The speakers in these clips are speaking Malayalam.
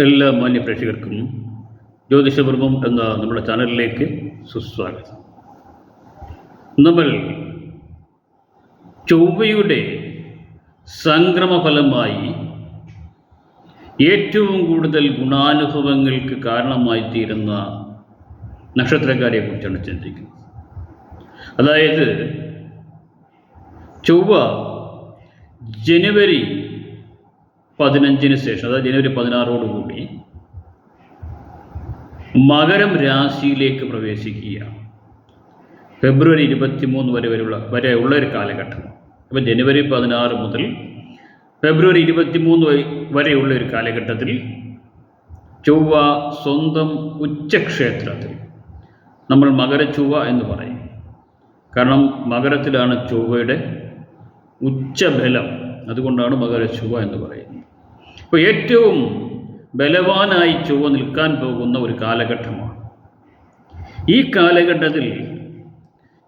എല്ലാ മാന്യ പ്രേക്ഷകർക്കും ജ്യോതിഷപൂർവം എന്ന നമ്മുടെ ചാനലിലേക്ക് സുസ്വാഗതം. നമ്മൾ ചൊവ്വയുടെ സംക്രമഫലമായി ഏറ്റവും കൂടുതൽ ഗുണാനുഭവങ്ങൾക്ക് കാരണമായി തീരുന്ന നക്ഷത്രക്കാരെക്കുറിച്ചാണ് ചിന്തിക്കുന്നത്. അതായത് ചൊവ്വ ജനുവരി പതിനഞ്ചിന് ശേഷം അതായത് ജനുവരി പതിനാറോടുകൂടി മകരം രാശിയിലേക്ക് പ്രവേശിക്കുക. ഫെബ്രുവരി ഇരുപത്തിമൂന്ന് വരെ വരെയുള്ള വരെ ഉള്ള ഒരു കാലഘട്ടം. അപ്പോൾ ജനുവരി പതിനാറ് മുതൽ ഫെബ്രുവരി ഇരുപത്തിമൂന്ന് വരെ- വരെയുള്ള ഒരു കാലഘട്ടത്തിൽ ചൊവ്വ സ്വന്തം ഉച്ചക്ഷേത്രത്തിൽ നമ്മൾ മകരച്ചൊവ്വ എന്ന് പറയും. കാരണം മകരത്തിലാണ് ചൊവ്വയുടെ ഉച്ചബലം. അതുകൊണ്ടാണ് മകരച്ചൊവ്വ എന്ന് പറയുന്നത്. അപ്പോൾ ഏറ്റവും ബലവാനായി ചൊവ്വ നിൽക്കാൻ പോകുന്ന ഒരു കാലഘട്ടമാണ്. ഈ കാലഘട്ടത്തിൽ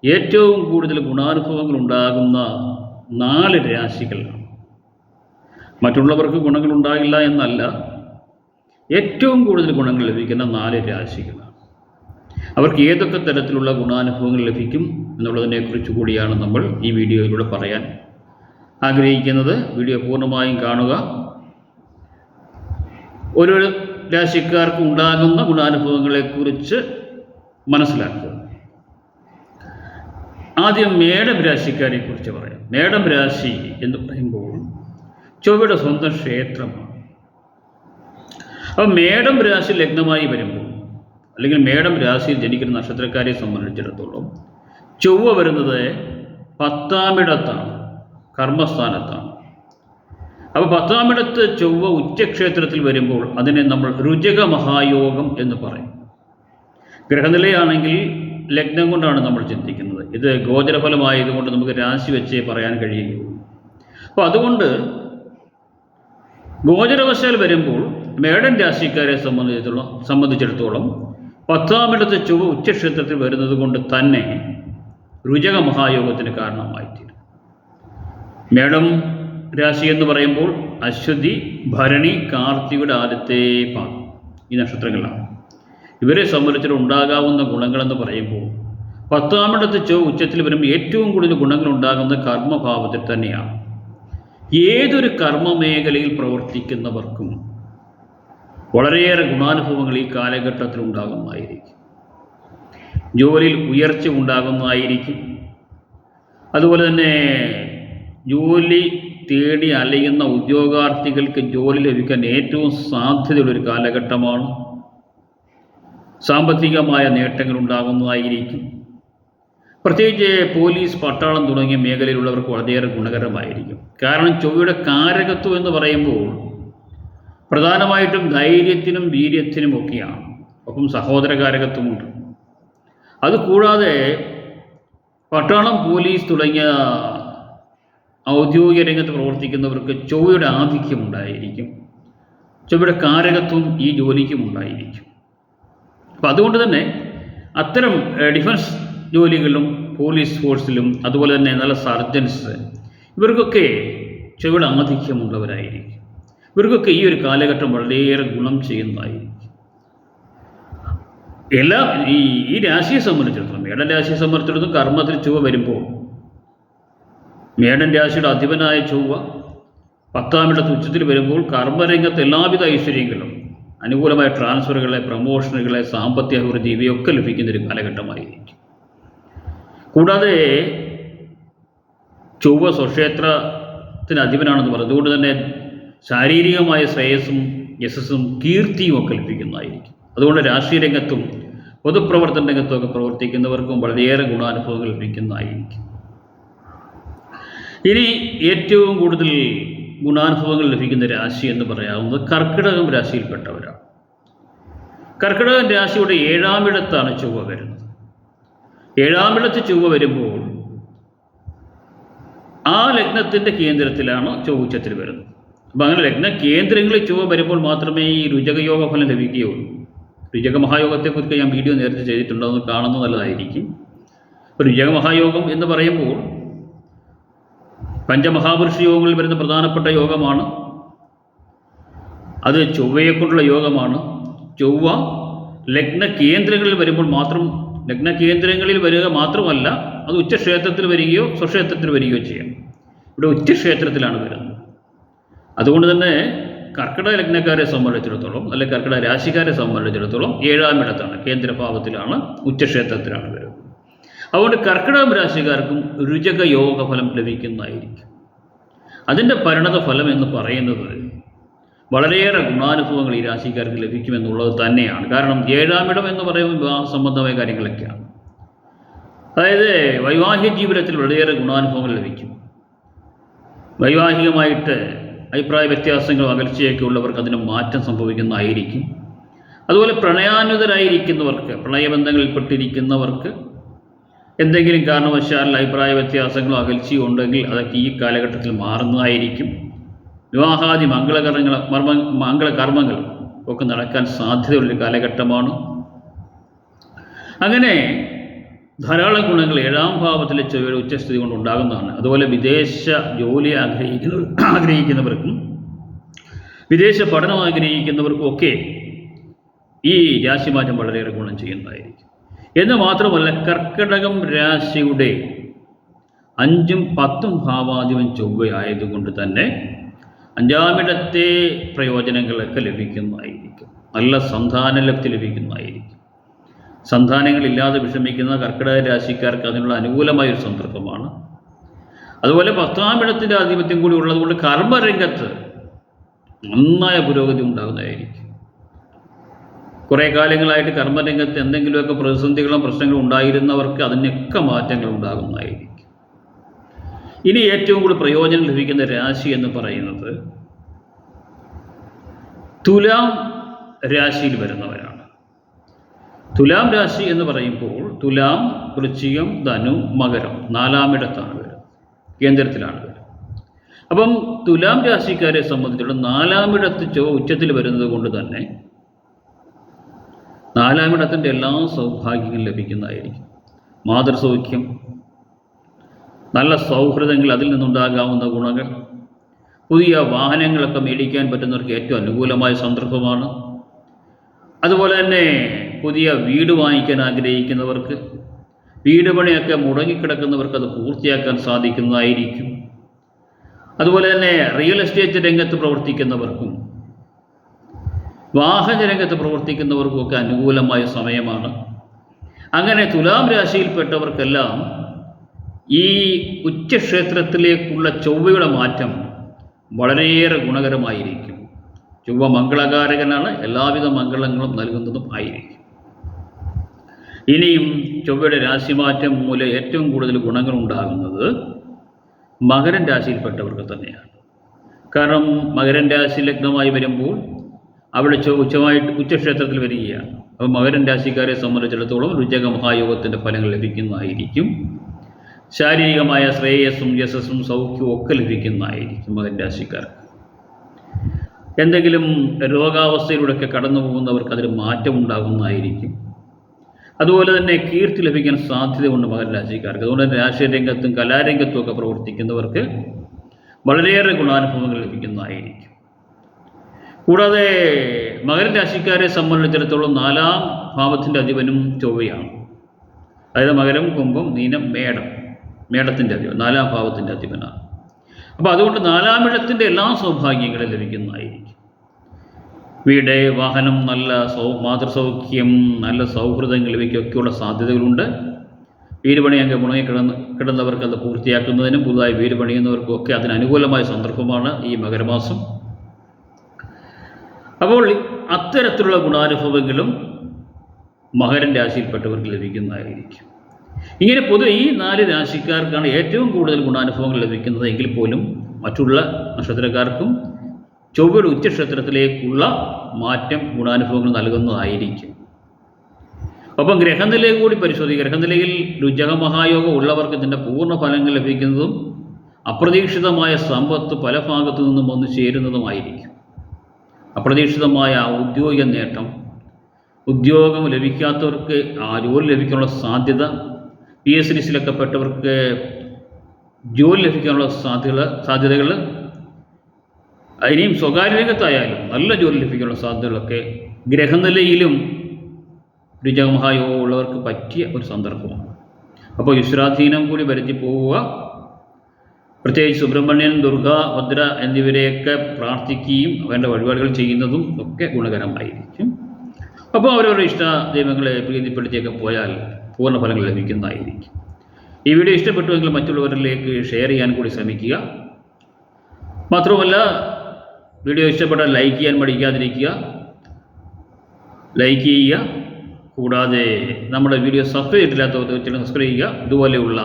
ഏറ്റവും കൂടുതൽ ഗുണാനുഭവങ്ങൾ ഉണ്ടാകുന്ന നാല് രാശികളാണ് മറ്റുള്ളവർക്ക് ഗുണങ്ങൾ ഉണ്ടാകില്ല എന്നല്ല ഏറ്റവും കൂടുതൽ ഗുണങ്ങൾ ലഭിക്കുന്ന നാല് രാശികളാണ് അവർക്ക് ഏതൊക്കെ തരത്തിലുള്ള ഗുണാനുഭവങ്ങൾ ലഭിക്കും എന്നുള്ളതിനെക്കുറിച്ച് കൂടിയാണ് നമ്മൾ ഈ വീഡിയോയിലൂടെ പറയാൻ ആഗ്രഹിക്കുന്നത്. വീഡിയോ പൂർണമായും കാണുക. ഓരോ രാശിക്കാർക്കും ഉണ്ടാകുന്ന ഗുണാനുഭവങ്ങളെക്കുറിച്ച് മനസ്സിലാക്കുക. ആദ്യം മേടം രാശിക്കാരെ കുറിച്ച് പറയാം. മേടം രാശി എന്ന് പറയുമ്പോൾ ചൊവ്വയുടെ സ്വന്തം ക്ഷേത്രമാണ്. അപ്പോൾ മേടം രാശി ലഗ്നമായി വരുമ്പോൾ അല്ലെങ്കിൽ മേടം രാശിയിൽ ജനിക്കുന്ന നക്ഷത്രക്കാരെ സംബന്ധിച്ചിടത്തോളം ചൊവ്വ വരുന്നത് പത്താമിടത്താണ് കർമ്മസ്ഥാനത്താണ്. അപ്പോൾ പത്താമിടത്ത് ചൊവ്വ ഉച്ചക്ഷേത്രത്തിൽ വരുമ്പോൾ അതിനെ നമ്മൾ രുചക മഹായോഗം എന്ന് പറയും. ഗ്രഹനിലയാണെങ്കിൽ ലഗ്നം കൊണ്ടാണ് നമ്മൾ ചിന്തിക്കുന്നത്. ഇത് ഗോചരഫലമായതുകൊണ്ട് നമുക്ക് രാശി വെച്ചേ പറയാൻ കഴിയുകയുള്ളൂ. അപ്പോൾ അതുകൊണ്ട് ഗോചരവശാൽ വരുമ്പോൾ മേടൻ രാശിക്കാരെ സംബന്ധിച്ചിടത്തോളം സംബന്ധിച്ചിടത്തോളം പത്താമിടത്ത് ചൊവ്വ ഉച്ചക്ഷേത്രത്തിൽ വരുന്നത് കൊണ്ട് തന്നെ രുചക മഹായോഗത്തിന് കാരണമായിത്തീരും. മേടം രാശി എന്ന് പറയുമ്പോൾ അശ്വതി ഭരണി കാർത്തികയുടെ ആദ്യത്തെ പാദം ഈ നക്ഷത്രങ്ങളാണ് ഇവരെ സംബന്ധിച്ചിട്ട് ഉണ്ടാകാവുന്ന ഗുണങ്ങളെന്ന് പറയുമ്പോൾ പത്താമിടത്ത് ചോ ഉച്ചത്തിൽ വരുമ്പോൾ ഏറ്റവും കൂടുതൽ ഗുണങ്ങൾ ഉണ്ടാകുന്ന കർമ്മഭാവത്തിൽ തന്നെയാണ്. ഏതൊരു കർമ്മമേഖലയിൽ പ്രവർത്തിക്കുന്നവർക്കും വളരെയേറെ ഗുണാനുഭവങ്ങൾ ഈ കാലഘട്ടത്തിൽ ഉണ്ടാകുന്നതായിരിക്കും. ജോലിയിൽ ഉയർച്ച ഉണ്ടാകുന്നതായിരിക്കും. അതുപോലെ തന്നെ ജോലി തേടി അലയുന്ന ഉദ്യോഗാർത്ഥികൾക്ക് ജോലി ലഭിക്കാൻ ഏറ്റവും സാധ്യതയുള്ളൊരു കാലഘട്ടമാണ്. സാമ്പത്തികമായ നേട്ടങ്ങൾ ഉണ്ടാകുന്നതായിരിക്കും. പ്രത്യേകിച്ച് പോലീസ് പട്ടാളം തുടങ്ങിയ മേഖലയിലുള്ളവർക്ക് വളരെയേറെ ഗുണകരമായിരിക്കും. കാരണം ചൊവ്വയുടെ കാരകത്വം എന്ന് പറയുമ്പോൾ പ്രധാനമായിട്ടും ധൈര്യത്തിനും വീര്യത്തിനും ഒക്കെയാണ്. ഒപ്പം സഹോദരകാരകത്വമുണ്ട് അതുകൂടാതെ പട്ടാളം പോലീസ് തുടങ്ങിയ ഔദ്യോഗിക രംഗത്ത് പ്രവർത്തിക്കുന്നവർക്ക് ചൊവ്വയുടെ ആധിക്യം ഉണ്ടായിരിക്കും. ചൊവ്വയുടെ കാരകത്വം ഈ ജോലിക്കും ഉണ്ടായിരിക്കും. അപ്പം അതുകൊണ്ട് തന്നെ അത്തരം ഡിഫൻസ് ജോലികളിലും പോലീസ് ഫോഴ്സിലും അതുപോലെ തന്നെ നല്ല സർജൻസ് ഇവർക്കൊക്കെ ചുവട് ആധിക്യമുള്ളവരായിരിക്കും. ഇവർക്കൊക്കെ ഈ ഒരു കാലഘട്ടം വളരെയേറെ ഗുണം ചെയ്യുന്നതായിരിക്കും. എല്ലാ ഈ ഈ രാശിയെ സംബന്ധിച്ചിടത്തോളം മേടൻ രാശിയെ സംബന്ധിച്ചിടത്തോളം കർമ്മത്തിൽ ചുവ വരുമ്പോൾ മേടൻ രാശിയുടെ അധിപനായ ചൊവ്വ പത്താമിടത്ത് ഉച്ചത്തിൽ വരുമ്പോൾ കർമ്മരംഗത്ത് എല്ലാവിധ ഐശ്വര്യങ്ങളും അനുകൂലമായ ട്രാൻസ്ഫറുകളെ പ്രമോഷനുകളെ സാമ്പത്തിക അഭിവൃദ്ധി ഇവയൊക്കെ ലഭിക്കുന്ന ഒരു കാലഘട്ടമായിരിക്കും. കൂടാതെ ചൊവ്വ സ്വക്ഷേത്രത്തിന് അധിപനാണെന്ന് പറഞ്ഞു. അതുകൊണ്ട് തന്നെ ശാരീരികമായ ശ്രേയസ്സും യശസ്സും കീർത്തിയും ഒക്കെ ലഭിക്കുന്നതായിരിക്കും. അതുകൊണ്ട് രാഷ്ട്രീയ രംഗത്തും പൊതുപ്രവർത്തന രംഗത്തും ഒക്കെ പ്രവർത്തിക്കുന്നവർക്കും വളരെയേറെ ഗുണാനുഭവങ്ങൾ ലഭിക്കുന്നതായിരിക്കും. ഇനി ഏറ്റവും കൂടുതൽ ഗുണാനുഭവങ്ങൾ ലഭിക്കുന്ന രാശി എന്ന് പറയാവുന്നത് കർക്കിടകം രാശിയിൽപ്പെട്ടവരാണ്. കർക്കിടകം രാശിയുടെ ഏഴാമിടത്താണ് ചൊവ്വ വരുന്നത്. ഏഴാമിടത്ത് ചൊവ്വ വരുമ്പോൾ ആ ലഗ്നത്തിന്റെ കേന്ദ്രത്തിലാണ് ചൊവ്വ ഉച്ചത്തിൽ വരുന്നത്. അപ്പം അങ്ങനെ ലഗ്ന കേന്ദ്രങ്ങളിൽ ചൊവ്വ വരുമ്പോൾ മാത്രമേ ഈ രുചകയോഗ ഫലം ലഭിക്കുകയുള്ളൂ. രുചക മഹായോഗത്തെക്കുറിച്ച് ഞാൻ വീഡിയോ നേരത്തെ ചെയ്തിട്ടുണ്ടോ എന്ന് കാണുന്നത് നല്ലതായിരിക്കും. രുചക മഹായോഗം എന്ന് പറയുമ്പോൾ പഞ്ചമഹാപുരുഷ യോഗങ്ങളിൽ വരുന്ന പ്രധാനപ്പെട്ട യോഗമാണ്. അത് ചൊവ്വയെക്കൊണ്ടുള്ള യോഗമാണ്. ചൊവ്വ ലഗ്ന കേന്ദ്രങ്ങളിൽ വരുമ്പോൾ മാത്രം ലഗ്ന കേന്ദ്രങ്ങളിൽ വരിക മാത്രമല്ല അത് ഉച്ചക്ഷേത്രത്തിൽ വരികയോ സ്വക്ഷേത്രത്തിൽ വരികയോ ചെയ്യാം. ഇവിടെ ഉച്ചക്ഷേത്രത്തിലാണ് വരുന്നത്. അതുകൊണ്ട് തന്നെ കർക്കിടക ലഗ്നക്കാരെ സംബന്ധിച്ചിടത്തോളം അല്ലെങ്കിൽ കർക്കിടക രാശിക്കാരെ സംബന്ധിച്ചിടത്തോളം ഏഴാം ഇടത്താണ് കേന്ദ്രഭാവത്തിലാണ് ഉച്ചക്ഷേത്രത്തിലാണ് അതുകൊണ്ട് കർക്കിടകം രാശിക്കാർക്കും രുചക യോഗ ഫലം ലഭിക്കുന്നതായിരിക്കും. അതിന്റെ പരിണത ഫലം എന്ന് പറയുന്നത് വളരെയേറെ ഗുണാനുഭവങ്ങൾ ഈ രാശിക്കാർക്ക് ലഭിക്കുമെന്നുള്ളത് തന്നെയാണ്. കാരണം ഏഴാം ഇടം എന്ന് പറയുമ്പോൾ വിവാഹ സംബന്ധമായ കാര്യങ്ങളൊക്കെയാണ്. അതായത് വൈവാഹിക ജീവിതത്തിൽ വളരെയേറെ ഗുണാനുഭവങ്ങൾ ലഭിക്കും. വൈവാഹികമായിട്ട് അഭിപ്രായ വ്യത്യാസങ്ങളും അകൽച്ചയൊക്കെ ഉള്ളവർക്ക് അതിന് മാറ്റം സംഭവിക്കുന്നതായിരിക്കും. അതുപോലെ പ്രണയാനുതരായിരിക്കുന്നവർക്ക് പ്രണയബന്ധങ്ങളിൽപ്പെട്ടിരിക്കുന്നവർക്ക് എന്തെങ്കിലും കാരണവശാൽ അഭിപ്രായ വ്യത്യാസങ്ങളോ അകൽച്ചയോ ഉണ്ടെങ്കിൽ അതൊക്കെ ഈ കാലഘട്ടത്തിൽ മാറുന്നതായിരിക്കും. വിവാഹാദി മംഗളകർമ്മങ്ങൾ മർമ്മ മംഗളകർമ്മങ്ങൾ ഒക്കെ നടക്കാൻ സാധ്യതയുള്ള കാലഘട്ടമാണ്. അങ്ങനെ ധാരാളം ഗുണങ്ങൾ ഏഴാം ഭാവത്തിലെ ചെവിയുടെ ഉച്ചസ്ഥിതി കൊണ്ട് ഉണ്ടാകുന്നതാണ്. അതുപോലെ വിദേശ ജോലി ആഗ്രഹിക്കുന്നവർ ആഗ്രഹിക്കുന്നവർക്കും വിദേശ പഠനം ആഗ്രഹിക്കുന്നവർക്കും ഒക്കെ ഈ രാശിമാറ്റം വളരെയേറെ ഗുണം ചെയ്യുന്നതായിരിക്കും. എന്ന് മാത്രമല്ല കർക്കിടകം രാശിയുടെ അഞ്ചും പത്തും ഭാവാധിപൻ ചൊവ്വയായതുകൊണ്ട് തന്നെ അഞ്ചാമിടത്തെ പ്രയോജനങ്ങളൊക്കെ ലഭിക്കുന്നതായിരിക്കും. നല്ല സന്താനലബ്ധി ലഭിക്കുന്നതായിരിക്കും. സന്താനങ്ങളില്ലാതെ വിഷമിക്കുന്ന കർക്കിടക രാശിക്കാർക്ക് അതിനുള്ള അനുകൂലമായ ഒരു സന്ദർഭമാണ്. അതുപോലെ പത്താം ഇടത്തിന്റെ ആധിപത്യം കൂടി ഉള്ളതുകൊണ്ട് കർമ്മരംഗത്ത് നന്നായ പുരോഗതി ഉണ്ടാകുന്നതായിരിക്കും. കുറേ കാലങ്ങളായിട്ട് കർമ്മരംഗത്ത് എന്തെങ്കിലുമൊക്കെ പ്രതിസന്ധികളും പ്രശ്നങ്ങളും ഉണ്ടായിരുന്നവർക്ക് അതിനൊക്കെ മാറ്റങ്ങൾ ഉണ്ടാകുന്നതായിരിക്കും. ഇനി ഏറ്റവും കൂടുതൽ പ്രയോജനം ലഭിക്കുന്ന രാശി എന്ന് പറയുന്നത് തുലാം രാശിയിൽ വരുന്നവരാണ്. തുലാം രാശി എന്ന് പറയുമ്പോൾ തുലാം വൃശ്ചികം ധനു മകരം നാലാമിടത്താണ് വരുന്നത്. കേന്ദ്രത്തിലാണ് വരുന്നത്. അപ്പം തുലാം രാശിക്കാരെ സംബന്ധിച്ചിടത്തോളം നാലാമിടത്ത് ചോ ഉച്ചത്തിൽ വരുന്നത് കൊണ്ട് തന്നെ നാലാമിടത്തിന്റെ എല്ലാ സൗഭാഗ്യങ്ങളും ലഭിക്കുന്നതായിരിക്കും. മാതൃസൗഖ്യം നല്ല സൗഹൃദങ്ങൾ അതിൽ നിന്നുണ്ടാകാവുന്ന ഗുണങ്ങൾ പുതിയ വാഹനങ്ങളൊക്കെ മേടിക്കാൻ പറ്റുന്നവർക്ക് ഏറ്റവും അനുകൂലമായ സന്ദർഭമാണ്. അതുപോലെ തന്നെ പുതിയ വീട് വാങ്ങിക്കാൻ ആഗ്രഹിക്കുന്നവർക്ക് വീട് പണിയൊക്കെ മുടങ്ങിക്കിടക്കുന്നവർക്ക് അത് പൂർത്തിയാക്കാൻ സാധിക്കുന്നതായിരിക്കും. അതുപോലെ തന്നെ റിയൽ എസ്റ്റേറ്റ് രംഗത്ത് പ്രവർത്തിക്കുന്നവർക്കും വാഹന രംഗത്ത് പ്രവർത്തിക്കുന്നവർക്കും അനുകൂലമായ സമയമാണ്. അങ്ങനെ തുലാം രാശിയിൽപ്പെട്ടവർക്കെല്ലാം ഈ ഉച്ചക്ഷേത്രത്തിലേക്കുള്ള ചൊവ്വയുടെ മാറ്റം വളരെയേറെ ഗുണകരമായിരിക്കും. ചൊവ്വ മംഗളകാരകനാണ് എല്ലാവിധ മംഗളങ്ങളും നൽകുന്നതും ആയിരിക്കും. ഇനിയും ചൊവ്വയുടെ രാശിമാറ്റം മൂലം ഏറ്റവും കൂടുതൽ ഗുണങ്ങൾ ഉണ്ടാകുന്നത് മകരൻ രാശിയിൽപ്പെട്ടവർക്ക് തന്നെയാണ്. കാരണം മകരൻ രാശി ലഗ്നമായി വരുമ്പോൾ അവിടെ ഉച്ചമായിട്ട് ഉച്ചക്ഷേത്രത്തിൽ വരികയാണ്. അപ്പോൾ മകരൻ രാശിക്കാരെ സംബന്ധിച്ചിടത്തോളം രുചക മഹായോഗത്തിന്റെ ഫലങ്ങൾ ലഭിക്കുന്നതായിരിക്കും. ശാരീരികമായ ശ്രേയസ്സും യശസ്സും സൗഖ്യവും ഒക്കെ ലഭിക്കുന്നതായിരിക്കും മകൻ രാശിക്കാർക്ക്. എന്തെങ്കിലും രോഗാവസ്ഥയിലൂടെയൊക്കെ കടന്നു പോകുന്നവർക്ക് അതിന് മാറ്റം ഉണ്ടാകുന്നതായിരിക്കും. അതുപോലെ തന്നെ കീർത്തി ലഭിക്കാൻ സാധ്യതയുണ്ട് മകൻ രാശിക്കാർക്ക്. അതുകൊണ്ട് തന്നെ രാഷ്ട്രീയ രംഗത്തും കലാരംഗത്തും ഒക്കെ പ്രവർത്തിക്കുന്നവർക്ക് വളരെയേറെ ഗുണാനുഭവങ്ങൾ ലഭിക്കുന്നതായിരിക്കും. കൂടാതെ മകരരാശിക്കാരെ സംബന്ധിച്ചിടത്തോളം നാലാം ഭാവത്തിന്റെ അധിപനും ചൊവ്വയാണ്. അതായത് മകരം കുംഭം നീനം മേടം. മേടത്തിന്റെ അധിപൻ നാലാം ഭാവത്തിന്റെ അധിപനാണ്. അപ്പോൾ അതുകൊണ്ട് നാലാം ഇടത്തിന്റെ എല്ലാ സൗഭാഗ്യങ്ങളും ലഭിക്കുന്നതായിരിക്കും. വീട് വാഹനം നല്ല സൗ മാതൃസൗഖ്യം നല്ല സൗഹൃദങ്ങൾ ഇവയ്ക്കൊക്കെയുള്ള സാധ്യതകളുണ്ട്. വീട് പണിയൊക്കെ മുടങ്ങി കിടന്ന് കിടന്നവർക്ക് അത് പൂർത്തിയാക്കുന്നതിനും പുതുതായി വീട് പണിയുന്നവർക്കും ഒക്കെ അതിന് അനുകൂലമായ സന്ദർഭമാണ് ഈ മകരമാസം. അപ്പോൾ അത്തരത്തിലുള്ള ഗുണാനുഭവങ്ങളും മകരൻ രാശിയിൽപ്പെട്ടവർക്ക് ലഭിക്കുന്നതായിരിക്കും. ഇങ്ങനെ പൊതുവെ ഈ നാല് രാശിക്കാർക്കാണ് ഏറ്റവും കൂടുതൽ ഗുണാനുഭവങ്ങൾ ലഭിക്കുന്നത് എങ്കിൽ പോലും മറ്റുള്ള നക്ഷത്രക്കാർക്കും ചൊവ്വയുടെ ഉച്ചക്ഷേത്രത്തിലേക്കുള്ള മാറ്റം ഗുണാനുഭവങ്ങൾ നൽകുന്നതായിരിക്കും. അപ്പം ഗ്രഹനിലയെ കൂടി പരിശോധിക്കുക ഗ്രഹനിലയിൽ രുചക മഹായോഗം ഉള്ളവർക്ക് ഇതിന്റെ പൂർണ ഫലങ്ങൾ ലഭിക്കുന്നതും അപ്രതീക്ഷിതമായ സമ്പത്ത് പല ഭാഗത്തു നിന്നും വന്നു ചേരുന്നതുമായിരിക്കും. അപ്രതീക്ഷിതമായ ഔദ്യോഗിക നേട്ടം. ഉദ്യോഗം ലഭിക്കാത്തവർക്ക് ആ ജോലി ലഭിക്കാനുള്ള സാധ്യത പി എസ് ലിസ്റ്റിലൊക്കെ പെട്ടവർക്ക് ജോലി ലഭിക്കാനുള്ള സാധ്യത സാധ്യതകൾ ഇനിയും സ്വകാര്യ രംഗത്തായാലും നല്ല ജോലി ലഭിക്കാനുള്ള സാധ്യതകളൊക്കെ ഗ്രഹനിലയിലും രുചകമഹായോഗം ഉള്ളവർക്ക് പറ്റിയ ഒരു സന്ദർഭമാണ്. അപ്പോൾ ഈശ്വരാധീനം കൂടി വരുത്തി പോവുക. പ്രത്യേകിച്ച് സുബ്രഹ്മണ്യൻ ദുർഗ ഭദ്ര എന്നിവരെയൊക്കെ പ്രാർത്ഥിക്കുകയും അവരുടെ വഴിപാടുകൾ ചെയ്യുന്നതും ഒക്കെ ഗുണകരമായിരിക്കും. അപ്പോൾ അവരവരുടെ ഇഷ്ട ദൈവങ്ങളെ പ്രീതിപ്പെടുത്തിയൊക്കെ പോയാൽ പൂർണ ഫലങ്ങൾ ലഭിക്കുന്നതായിരിക്കും. ഈ വീഡിയോ ഇഷ്ടപ്പെട്ടുവെങ്കിൽ മറ്റുള്ളവരിലേക്ക് ഷെയർ ചെയ്യാൻ കൂടി ശ്രമിക്കുക. മാത്രമല്ല വീഡിയോ ഇഷ്ടപ്പെട്ടാൽ ലൈക്ക് ചെയ്യാൻ മടിക്കാതിരിക്കുക. ലൈക്ക് ചെയ്യുക. കൂടാതെ നമ്മുടെ വീഡിയോ സബ്സ്ക്രൈബ് ചെയ്തിട്ടില്ലാത്തവർ തീർച്ചയായിട്ടും സബ്സ്ക്രൈബ് ചെയ്യുക. ഇതുപോലെയുള്ള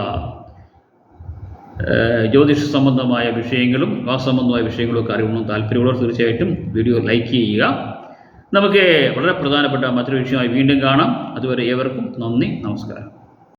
ജ്യോതിഷ സംബന്ധമായ വിഷയങ്ങളും വാസംബന്ധമായ വിഷയങ്ങളും ഒക്കെ അറിവുള്ള താല്പര്യമുള്ളവർ തീർച്ചയായിട്ടും വീഡിയോ ലൈക്ക് ചെയ്യുക. നമുക്ക് വളരെ പ്രധാനപ്പെട്ട മറ്റൊരു വിഷയമായി വീണ്ടും കാണാം. അതുവരെ ഏവർക്കും നന്ദി നമസ്കാരം.